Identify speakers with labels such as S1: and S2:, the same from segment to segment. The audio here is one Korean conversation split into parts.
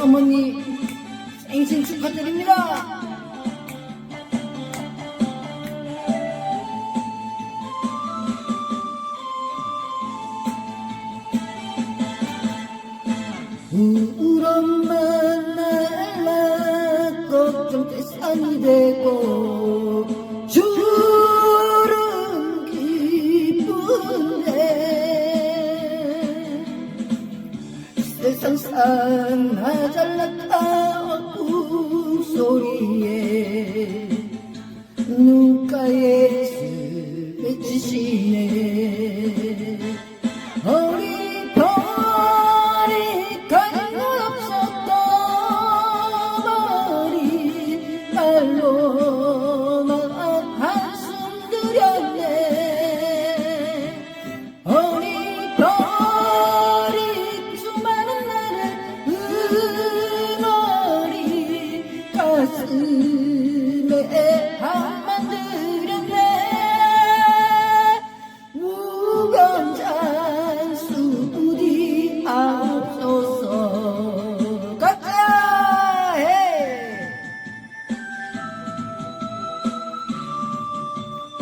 S1: 어머니 생신 축하드립니다. 우울한 만날 걱정 태산이 되고 세상산 하잘났다 소리에 눈가에 스치시네.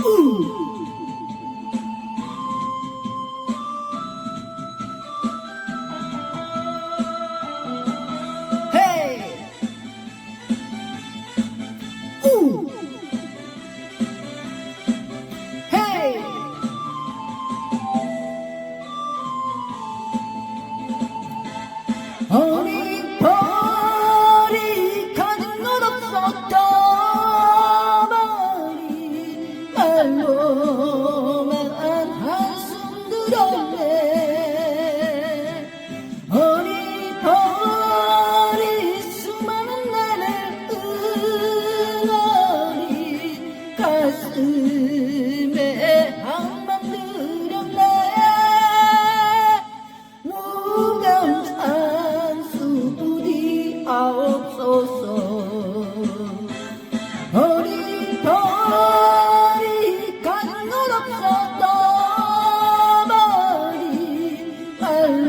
S1: Ooh. Hey.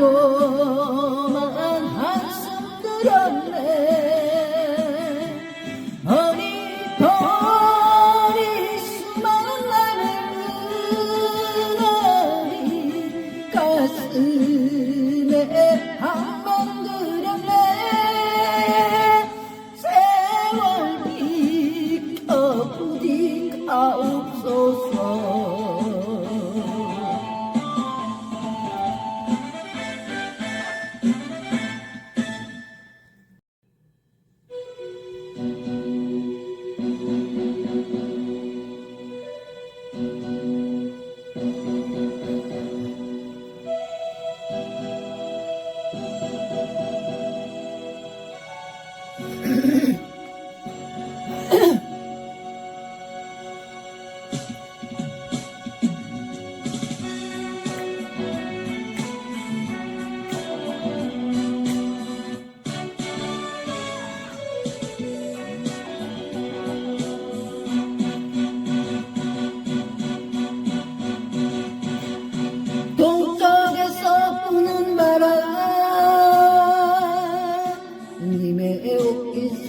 S1: 요만 한숨 들었네. 어리버리 수많은 나를 은어리 가슴에 한 Thank you.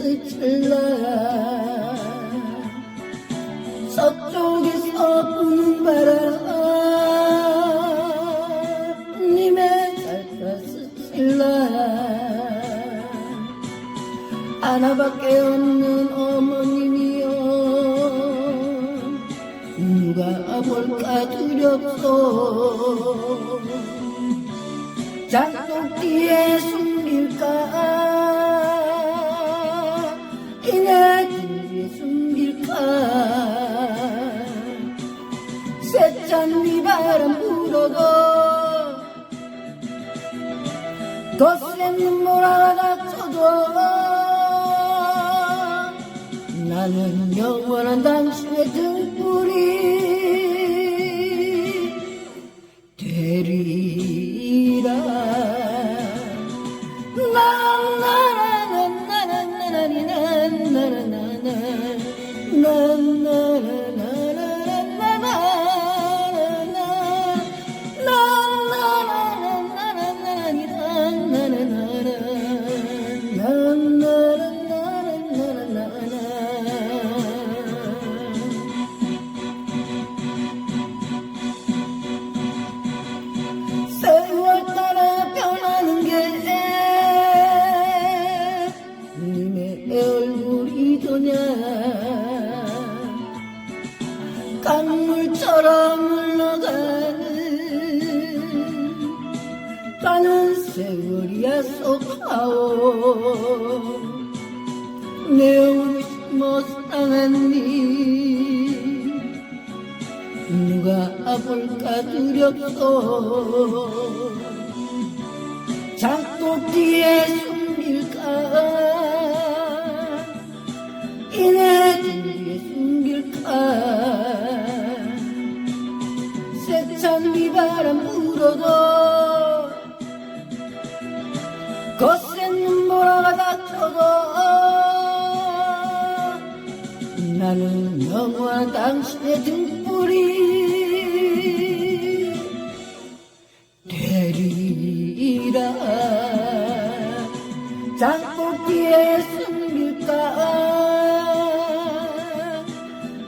S1: 빛을래 서쪽에서 부는 바람 님의 살짝 스칠래 하나밖에 없는 어머님이여 누가 볼까 두렵소. 장독 뒤에 숨길까 잔디바람 불어도 거센 눈물 하나 쳐도 나는 영원한 당신의 등불이 되리. 강물처럼 흘러가는 가는 세월이야 속하오. 내 옷이 못당했니? 누가 볼까 두렵소. 장독 뒤에 숨길까 나는 영원한 당신의 등불이 되리라. 장독기에 숨길까?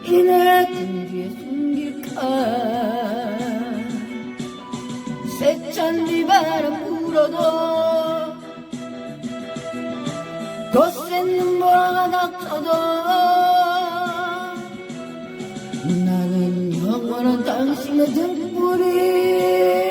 S1: 이내 등 뒤에 숨길까? 세찬 비바람 불어도 거센 눈보라가 닥쳐도 বড় দশ নজর পরে